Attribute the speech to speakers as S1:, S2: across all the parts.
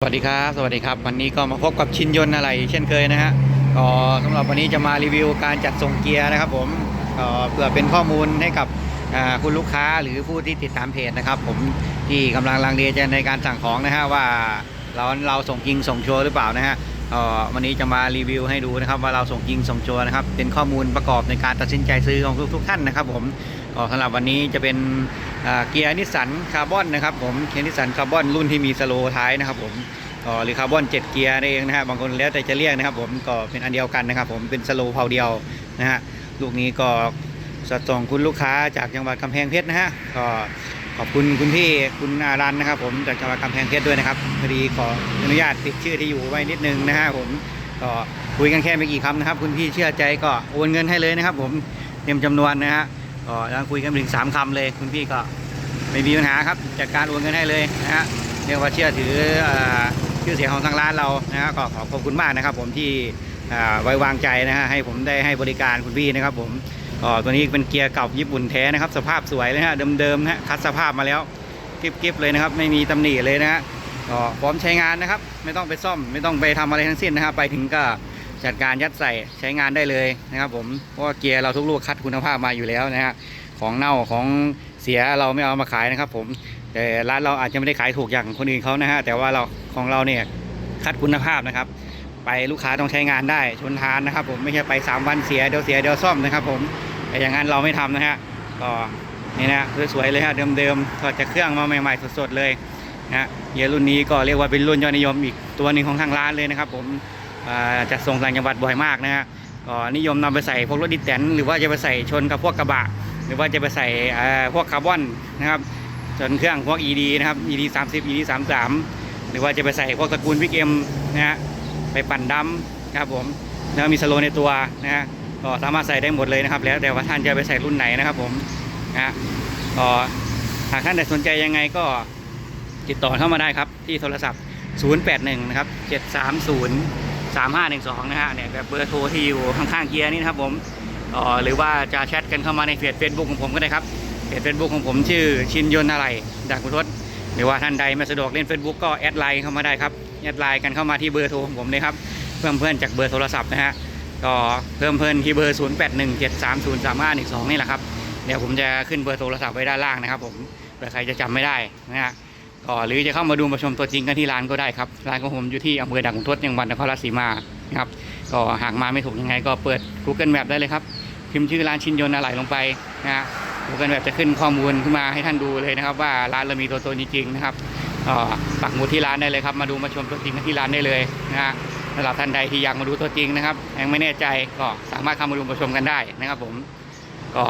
S1: สวัสดีครับสวัสดีครับวันนี้ก็มาพบกับชินยนต์อะไร เช่นเคยนะฮะก็สำหรับวันนี้จะมารีวิวการจัดส่งเกียร์นะครับผมก็เพื่อเป็นข้อมูลให้กับอ่าคุณลูกค้าหรือผู้ที่ติดตามเพจนะครับผมที่กำลังลังเลใจในการสั่งของนะฮะว่าเราเราส่งจริงส่งชัวร์หรือเปล่านะฮะวันนี้จะมารีวิวให้ดูนะครับว่าเราส่งจริงส่งชัวร์นะครับเป็นข้อมูลประกอบในการตัดสินใจซื้อของทุกๆท่านนะครับผมก็สำหรับวันนี้จะเป็น เกียร์นิสสันคาร์บอนนะครับผมเกียร์นิสสันคาร์บอนรุ่นที่มีสโลท้ายนะครับผมก็หรือคาร์บอน7เกียร์นั่นเองนะฮะบางคนแล้วแต่จะเรียกนะครับผมก็เป็นอันเดียวกันนะครับผมเป็นสโลเพาเดียวนะฮะลูกนี้ก็สัดส่งคุณลูกค้าจากจังหวัดกำแพงเพชรนะฮะก็ขอบคุณคุณพี่คุณอารันนะครับ ผมจากจังหวัดกำแพงเพชรด้วยนะครับพอดีขออนุญาตติดชื่อที่อยู่ไว้นิดนึงนะฮะผมก็คุยกันแค่ไม่กี่คำนะครับ คุณพี่เชื่อใจก็โอนเงินให้เลยนะครับ ผมเต็มจำนวนนะฮะ ก็แล้วคุยกันถึงสามคำเลยคุณพี่ก็ไม่มีปัญหาครับจัดการโอนเงินให้เลยนะฮะเรียกว่าเชื่อถือชื่อเสียงของทางร้านเรานะฮะก็ขอขอบคุณมากนะครับ ผมที่ไว้วางใจนะฮะให้ผมได้ให้บริการคุณพี่นะครับ ผมก็ตัวนี้เป็นเกียร์เก่าญี่ปุ่นแท้นะครับ สภาพสวยเลยฮะเดิมๆนะฮะคัดสภาพมาแล้วกิ๊บๆเลยนะครับ ไม่มีตำหนิเลยนะฮะก็พร้อมใช้งานนะครับ ไม่ต้องไปซ่อม ไม่ต้องไปทำอะไรทั้งสิ้นนะครับไปถึงก็ จัดการยัดใส่ใช้งานได้เลยนะครับ ผมเพราะเกียร์เราทุกลูกคัดคุณภาพมาอยู่แล้วนะฮะของเน่าของเสียเราไม่เอามาขายนะครับ ผมแต่ร้านเราอาจจะไม่ได้ขายถูกอย่างคนอื่นเขานะฮะแต่ว่าเราของเราเนี่ยคัดคุณภาพนะครับ ไปลูกค้าต้องใช้งานได้ชนทานนะครับ ผมไม่ใช่ไป 3 วันเสียเดี๋ยวเสียเดี๋ยวซ่อมนะครับ ผมแต่อย่างนั้นเราไม่ทำนะฮะก็นี่นะสวยๆเลยฮะเดิมๆถอดจากเครื่องมาใหม่ๆสดๆเลยนะฮะเยรุ่นนี้ก็เรียกว่าเป็นรุ่นยอดนิยมอีกตัวหนึ่งของทางร้านเลยนะครับ ผม จัดส่งต่างจังหวัดบ่อยมากนะฮะก็นิยมนำไปใส่พวกรถดิสแตนหรือว่าจะไปใส่ชนกับพวกกระบะ หรือว่าจะไปใส่พวกคาร์บอนนะครับส่วนเครื่องพวก ED นะครับ ED 30 ED 33 หรือว่าจะไปใส่พวกตระกูลวิกเอ็มนะฮะไปปั่นดำนะครับผมแล้วมีสโลว์ในตัวนะฮะก็สามารถใส่ได้หมดเลยนะครับ แล้วแต่ว่าท่านจะไปใส่รุ่นไหนนะครับผมนะฮะก็หากท่านใดสนใจยังไงก็ติดต่อเข้ามาได้ครับที่โทรศัพท์ 081 นะครับ 730 3512 นะฮะเนี่ยแบบเบอร์โทรที่อยู่ข้างๆเกียร์นี่นะครับผมออหรือว่าจะแชทกันเข้ามาในเพจ Facebook ของผมก็ได้ครับเพจเฟซบุ๊กของผมชื่อชินยนต์อะไรจากคุณทศหรือว่าท่านใดไม่สะดวกเล่น Facebook ก็แอดไลน์เข้ามาได้ครับแอดไลน์กันเข้ามาที่เบอร์โทรของผมเลยครับเพิ่มเพื่อนจากเบอร์โทรศัพท์นะฮะก็เพิ่มเพื่อนที่เบอร์ 0 8 1 7 3 0 3 5 1 2 นี่แหละครับเดี๋ยวผมจะขึ้นเบอร์โทรศัพท์ไว้ด้านล่างนะครับผมเผื่อใครจะจำไม่ได้นะฮะ ก็หรือจะเข้ามาดูมาชมตัวจริงกันที่ร้านก็ได้ครับร้านของผมอยู่ที่อำเภอด่านขุนทดจังหวัดนครราชสีมานะครับก็หากมาไม่ถูกยังไง ก็เปิด Google Map ได้เลยครับพิมพ์ชื่อร้านชินยนต์อะไรลงไปนะฮะดูกันแบบจะขึ้นข้อมูลขึ้นมาให้ท่านดูเลยนะครับ ว่าร้านเรามีตัวตนจริงๆนะครับก็ปักหมุดที่ร้านได้เลยครับ มาดูมาชมตัวจริงกันที่ร้านได้เลยนะฮะสำหรับท่านใดที่อยากมาดูตัวจริงนะครับยังไม่แน่ใจก็สามารถเข้ามาดูมาชมกันได้นะครับ ผมก็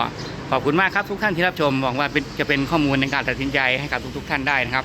S1: ขอบคุณมากครับทุกท่านที่รับชมหวังว่าจะเป็นข้อมูลในการตัดสินใจให้กับทุก ๆ ท่านได้นะครับ